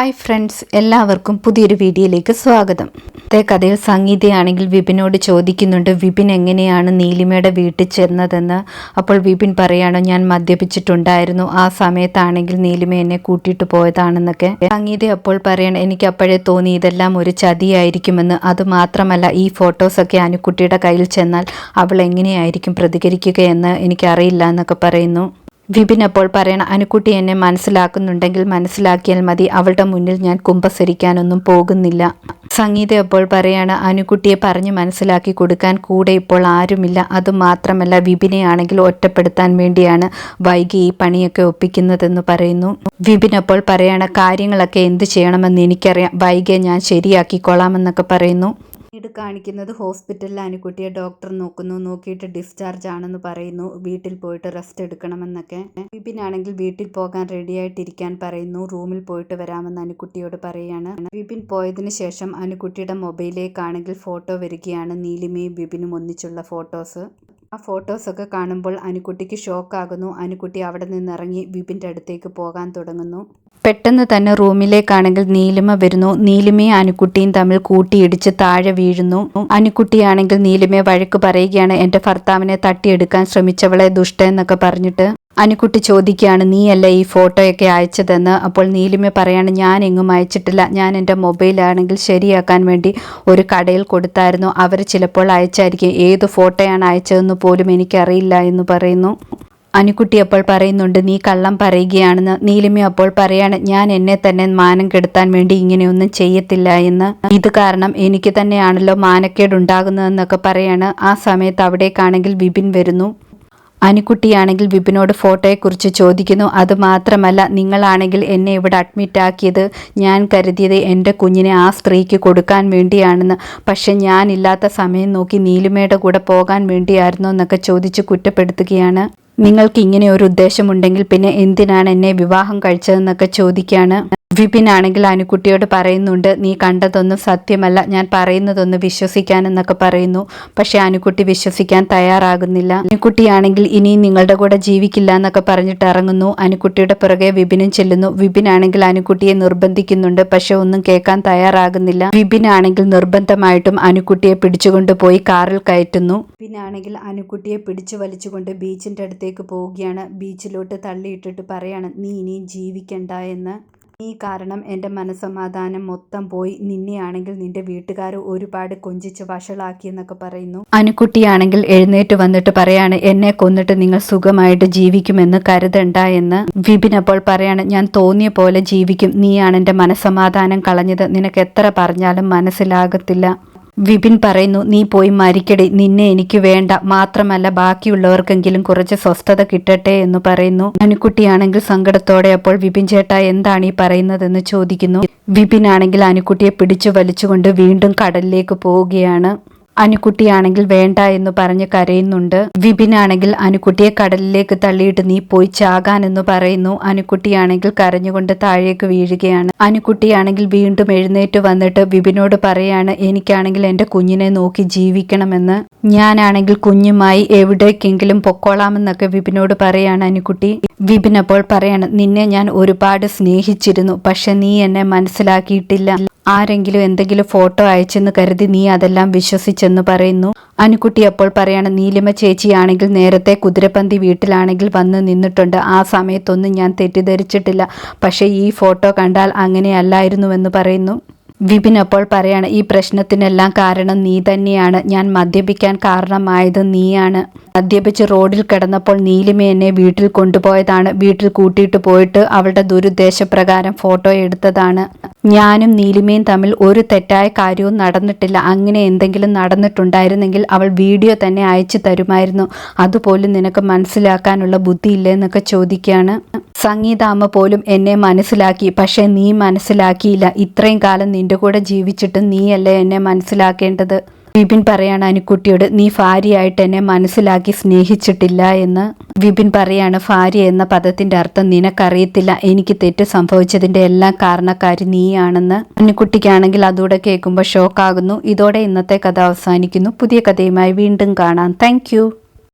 Hi friends എല്ലാവർക്കും പുതിയൊരു വീഡിയോയിലേക്ക് സ്വാഗതം. ഇന്നത്തെ കഥയിൽ സംഗീതയാണെങ്കിൽ വിപിനോട് ചോദിക്കുന്നുണ്ട് വിപിൻ എങ്ങനെയാണ് നീലിമയുടെ വീട്ടിൽ ചെന്നതെന്ന്? അപ്പോൾ വിപിൻ പറയാണ് ഞാൻ മദ്യപിച്ചിട്ടുണ്ടായിരുന്നു. ആ സമയത്താണെങ്കിൽ നീലിമ എന്നെ കൂട്ടിയിട്ട് പോയതാണെന്നൊക്കെ. സംഗീത അപ്പോൾ പറയണം എനിക്ക് അപ്പോഴേ തോന്നി ഇതെല്ലാം ഒരു ചതിയായിരിക്കുമെന്ന്. അത് മാത്രമല്ല ഈ ഫോട്ടോസൊക്കെ അനുക്കുട്ടിയുടെ കയ്യിൽ ചെന്നാൽ അവൾ എങ്ങനെയായിരിക്കും പ്രതികരിക്കുക പ്രതികരിക്കുകയെന്ന് എനിക്കറിയില്ല എന്നൊക്കെ പറയുന്നു. വിപിൻ അപ്പോൾ പറയണ അനുക്കുട്ടി എന്നെ മനസ്സിലാക്കുന്നുണ്ടെങ്കിൽ മനസ്സിലാക്കിയാൽ മതി. അവളുടെ മുന്നിൽ ഞാൻ കുമ്പസരിക്കാനൊന്നും പോകുന്നില്ല. സംഗീത അപ്പോൾ പറയാണ് അനുക്കുട്ടിയെ പറഞ്ഞ് മനസ്സിലാക്കി കൊടുക്കാൻ കൂടെ ഇപ്പോൾ ആരുമില്ല. അതുമാത്രമല്ല വിപിനെ ആണെങ്കിൽ ഒറ്റപ്പെടുത്താൻ വേണ്ടിയാണ് വൈകി ഈ പണിയൊക്കെ ഒപ്പിക്കുന്നതെന്ന് പറയുന്നു. വിപിൻ അപ്പോൾ പറയാണ് കാര്യങ്ങളൊക്കെ എന്ത് ചെയ്യണമെന്ന് എനിക്കറിയാം. വൈകിയെ ഞാൻ ശരിയാക്കിക്കൊള്ളാമെന്നൊക്കെ പറയുന്നു. പിന്നീട് കാണിക്കുന്നത് ഹോസ്പിറ്റലിൽ അനുകുട്ടിയെ ഡോക്ടർ നോക്കുന്നു. നോക്കിയിട്ട് ഡിസ്ചാർജ് ആണെന്ന് പറയുന്നു. വീട്ടിൽ പോയിട്ട് റെസ്റ്റ് എടുക്കണമെന്നൊക്കെ. വിപിനാണെങ്കിൽ വീട്ടിൽ പോകാൻ റെഡി ആയിട്ടിരിക്കാൻ പറയുന്നു. റൂമിൽ പോയിട്ട് വരാമെന്ന് അനുക്കുട്ടിയോട് പറയുകയാണ് വിപിൻ പോയതിന് ശേഷം അനുക്കുട്ടിയുടെ മൊബൈലിലേക്കാണെങ്കിൽ ഫോട്ടോ വരികയാണ്. നീലിമയും വിപിനും ഒന്നിച്ചുള്ള ഫോട്ടോസ്. ആ ഫോട്ടോസൊക്കെ കാണുമ്പോൾ അനുക്കുട്ടിക്ക് ഷോക്കാകുന്നു. അനുക്കുട്ടി അവിടെ നിന്നിറങ്ങി വിപിന്റെ അടുത്തേക്ക് പോകാൻ തുടങ്ങുന്നു. പെട്ടെന്ന് തന്നെ റൂമിലേക്കാണെങ്കിൽ നീലിമ വരുന്നു. നീലിമയും അനുക്കുട്ടിയും തമ്മിൽ കൂട്ടിയിടിച്ച് താഴെ വീഴുന്നു. അനുക്കുട്ടിയാണെങ്കിൽ നീലിമയെ വഴക്ക് പറയുകയാണ് എന്റെ ഭർത്താവിനെ തട്ടിയെടുക്കാൻ ശ്രമിച്ചവളെ ദുഷ്ട എന്നൊക്കെ പറഞ്ഞിട്ട്. അനുക്കുട്ടി ചോദിക്കുകയാണ് നീയല്ല ഈ ഫോട്ടോയൊക്കെ അയച്ചതെന്ന്? അപ്പോൾ നീലിമ പറയാണ് ഞാൻ എങ്ങും അയച്ചിട്ടില്ല. ഞാൻ എന്റെ മൊബൈലാണെങ്കിൽ ശരിയാക്കാൻ വേണ്ടി ഒരു കടയിൽ കൊടുത്തായിരുന്നു. അവർ ചിലപ്പോൾ അയച്ചായിരിക്കും. ഏത് ഫോട്ടോയാണ് അയച്ചതെന്ന് പോലും എനിക്കറിയില്ല എന്ന് പറയുന്നു. അനുക്കുട്ടി അപ്പോൾ പറയുന്നുണ്ട് നീ കള്ളം പറയുകയാണെന്ന്. നീലിമ അപ്പോൾ പറയാണ് ഞാൻ എന്നെ തന്നെ മാനം കെടുത്താൻ വേണ്ടി ഇങ്ങനെയൊന്നും ചെയ്യത്തില്ല എന്ന്. ഇത് കാരണം എനിക്ക് തന്നെയാണല്ലോ മാനക്കേട് ഉണ്ടാകുന്നതെന്നൊക്കെ പറയാണ്. ആ സമയത്ത് അവിടേക്കാണെങ്കിൽ വിപിൻ വരുന്നു. അനുക്കുട്ടിയാണെങ്കിൽ വിപിനോട് ഫോട്ടോയെക്കുറിച്ച് ചോദിക്കുന്നു. അത് മാത്രമല്ല നിങ്ങളാണെങ്കിൽ എന്നെ ഇവിടെ അഡ്മിറ്റ് ആക്കിയത് ഞാൻ കരുതിയത് എന്റെ കുഞ്ഞിനെ ആ സ്ത്രീക്ക് കൊടുക്കാൻ വേണ്ടിയാണെന്ന്. പക്ഷെ ഞാനില്ലാത്ത സമയം നോക്കി നീലിമയുടെ കൂടെ പോകാൻ വേണ്ടിയായിരുന്നു എന്നൊക്കെ ചോദിച്ച് കുറ്റപ്പെടുത്തുകയാണ്. നിങ്ങൾക്ക് ഇങ്ങനെ ഒരു ഉദ്ദേശമുണ്ടെങ്കിൽ പിന്നെ എന്തിനാണ് എന്നെ വിവാഹം കഴിച്ചതെന്നൊക്കെ ചോദിക്കുകയാണ്. വിപിൻ ആണെങ്കിൽ അനുക്കുട്ടിയോട് പറയുന്നുണ്ട് നീ കണ്ടതൊന്നും സത്യമല്ല. ഞാൻ പറയുന്നതൊന്ന് വിശ്വസിക്കാൻ എന്നൊക്കെ പറയുന്നു. പക്ഷെ അനുക്കുട്ടി വിശ്വസിക്കാൻ തയ്യാറാകുന്നില്ല. അനുക്കുട്ടിയാണെങ്കിൽ ഇനിയും നിങ്ങളുടെ കൂടെ ജീവിക്കില്ല എന്നൊക്കെ പറഞ്ഞിട്ട് ഇറങ്ങുന്നു. അനുക്കുട്ടിയുടെ പുറകെ വിപിനും ചെല്ലുന്നു. വിപിൻ ആണെങ്കിൽ അനുക്കുട്ടിയെ നിർബന്ധിക്കുന്നുണ്ട്. പക്ഷെ ഒന്നും കേൾക്കാൻ തയ്യാറാകുന്നില്ല. വിപിൻ ആണെങ്കിൽ നിർബന്ധമായിട്ടും അനുക്കുട്ടിയെ പിടിച്ചുകൊണ്ട് പോയി കാറിൽ കയറ്റുന്നു. പിന്നാണെങ്കിൽ അനുക്കുട്ടിയെ പിടിച്ചു വലിച്ചുകൊണ്ട് ബീച്ചിന്റെ അടുത്തേക്ക് പോവുകയാണ്. ബീച്ചിലോട്ട് തള്ളിയിട്ടിട്ട് പറയാണ് നീ ഇനിയും ജീവിക്കണ്ട എന്ന്. നീ കാരണം എന്റെ മനസ്സമാധാനം മൊത്തം പോയി. നിന്നെയാണെങ്കിൽ നിന്റെ വീട്ടുകാർ ഒരുപാട് കൊഞ്ചിച്ച് വഷളാക്കി എന്നൊക്കെ പറയുന്നു. അനുക്കുട്ടിയാണെങ്കിൽ എഴുന്നേറ്റ് വന്നിട്ട് പറയാണ് എന്നെ കൊന്നിട്ട് നിങ്ങൾ സുഖമായിട്ട് ജീവിക്കുമെന്ന് കരുതണ്ട എന്ന് വിപിൻ അപ്പോൾ പറയാണ് ഞാൻ തോന്നിയ പോലെ ജീവിക്കും. നീയാണ് എന്റെ മനസ്സമാധാനം കളഞ്ഞത്. നിനക്ക് എത്ര പറഞ്ഞാലും മനസ്സിലാകത്തില്ല. വിപിൻ പറയുന്നു നീ പോയി മരിക്കടി. നിന്നെ എനിക്ക് വേണ്ട. മാത്രമല്ല ബാക്കിയുള്ളവർക്കെങ്കിലും കുറച്ച് സ്വസ്ഥത കിട്ടട്ടെ എന്ന് പറയുന്നു. അനുക്കുട്ടിയാണെങ്കിൽ സങ്കടത്തോടെ അപ്പോൾ വിപിൻ ചേട്ട എന്താണ് ഈ പറയുന്നതെന്ന് ചോദിക്കുന്നു. വിപിൻ ആണെങ്കിൽ അനുക്കുട്ടിയെ പിടിച്ചു വലിച്ചുകൊണ്ട് വീണ്ടും കടലിലേക്ക് പോവുകയാണ്. അനുക്കുട്ടിയാണെങ്കിൽ വേണ്ട എന്ന് പറഞ്ഞ് കരയുന്നുണ്ട്. വിപിനാണെങ്കിൽ അനുകുട്ടിയെ കടലിലേക്ക് തള്ളിയിട്ട് നീ പോയി ചാകാൻ എന്ന് പറയുന്നു. അനുക്കുട്ടിയാണെങ്കിൽ കരഞ്ഞുകൊണ്ട് താഴേക്ക് വീഴുകയാണ്. അനുക്കുട്ടിയാണെങ്കിൽ വീണ്ടും എഴുന്നേറ്റ് വന്നിട്ട് വിപിനോട് പറയാണ് എനിക്കാണെങ്കിൽ എന്റെ കുഞ്ഞിനെ നോക്കി ജീവിക്കണമെന്ന്. ഞാനാണെങ്കിൽ കുഞ്ഞുമായി എവിടേക്കെങ്കിലും പൊക്കോളാമെന്നൊക്കെ വിപിനോട് പറയാണ് അനുക്കുട്ടി വിപിൻ അപ്പോൾ പറയാണ് നിന്നെ ഞാൻ ഒരുപാട് സ്നേഹിച്ചിരുന്നു പക്ഷെ നീ എന്നെ മനസ്സിലാക്കിയിട്ടില്ല. ആരെങ്കിലും എന്തെങ്കിലും ഫോട്ടോ അയച്ചെന്ന് കരുതി നീ അതെല്ലാം വിശ്വസിച്ചെന്ന് പറയുന്നു. അനുകുട്ടി അപ്പോൾ പറയാണ് നീലിമ ചേച്ചിയാണെങ്കിൽ നേരത്തെ കുതിരപ്പന്തി വീട്ടിലാണെങ്കിൽ വന്ന് നിന്നിട്ടുണ്ട്. ആ സമയത്തൊന്നും ഞാൻ തെറ്റിദ്ധരിച്ചിട്ടില്ല. പക്ഷേ ഈ ഫോട്ടോ കണ്ടാൽ അങ്ങനെയല്ലായിരുന്നുവെന്ന് പറയുന്നു. വിപിൻ അപ്പോൾ പറയാണ് ഈ പ്രശ്നത്തിനെല്ലാം കാരണം നീ തന്നെയാണ്. ഞാൻ മദ്യപിക്കാൻ കാരണമായത് നീയാണ്. മദ്യപിച്ച് റോഡിൽ കിടന്നപ്പോൾ നീലിമ എന്നെ വീട്ടിൽ കൊണ്ടുപോയതാണ്. വീട്ടിൽ കൂട്ടിയിട്ട് പോയിട്ട് അവളുടെ ദുരുദ്ദേശപ്രകാരം ഫോട്ടോ എടുത്തതാണ്. ഞാനും നീലിമയും തമ്മിൽ ഒരു തെറ്റായ കാര്യവും നടന്നിട്ടില്ല. അങ്ങനെ എന്തെങ്കിലും നടന്നിട്ടുണ്ടായിരുന്നെങ്കിൽ അവൾ വീഡിയോ തന്നെ അയച്ചു തരുമായിരുന്നു. അതുപോലും നിനക്ക് മനസ്സിലാക്കാനുള്ള ബുദ്ധിയില്ലേ എന്നൊക്കെ ചോദിക്കുകയാണ്. സംഗീതാമ്മ പോലും എന്നെ മനസ്സിലാക്കി. പക്ഷേ നീ മനസ്സിലാക്കിയില്ല. ഇത്രയും കാലം നിന്റെ കൂടെ ജീവിച്ചിട്ട് നീയല്ലേ എന്നെ മനസ്സിലാക്കേണ്ടത്? വിപിൻ പറയാണ് അനുക്കുട്ടിയോട് നീ ഭാര്യയായിട്ട് എന്നെ മനസ്സിലാക്കി സ്നേഹിച്ചിട്ടില്ല എന്ന്. വിപിൻ പറയാണ് ഭാര്യ എന്ന പദത്തിന്റെ അർത്ഥം നിനക്കറിയത്തില്ല. എനിക്ക് തെറ്റ് സംഭവിച്ചതിന്റെ എല്ലാം കാരണക്കാരി നീയാണെന്ന്. അനുക്കുട്ടിക്കാണെങ്കിൽ അതുകൂടെ കേൾക്കുമ്പോൾ ഷോക്കാകുന്നു. ഇതോടെ ഇന്നത്തെ കഥ അവസാനിക്കുന്നു. പുതിയ കഥയുമായി വീണ്ടും കാണാം. താങ്ക്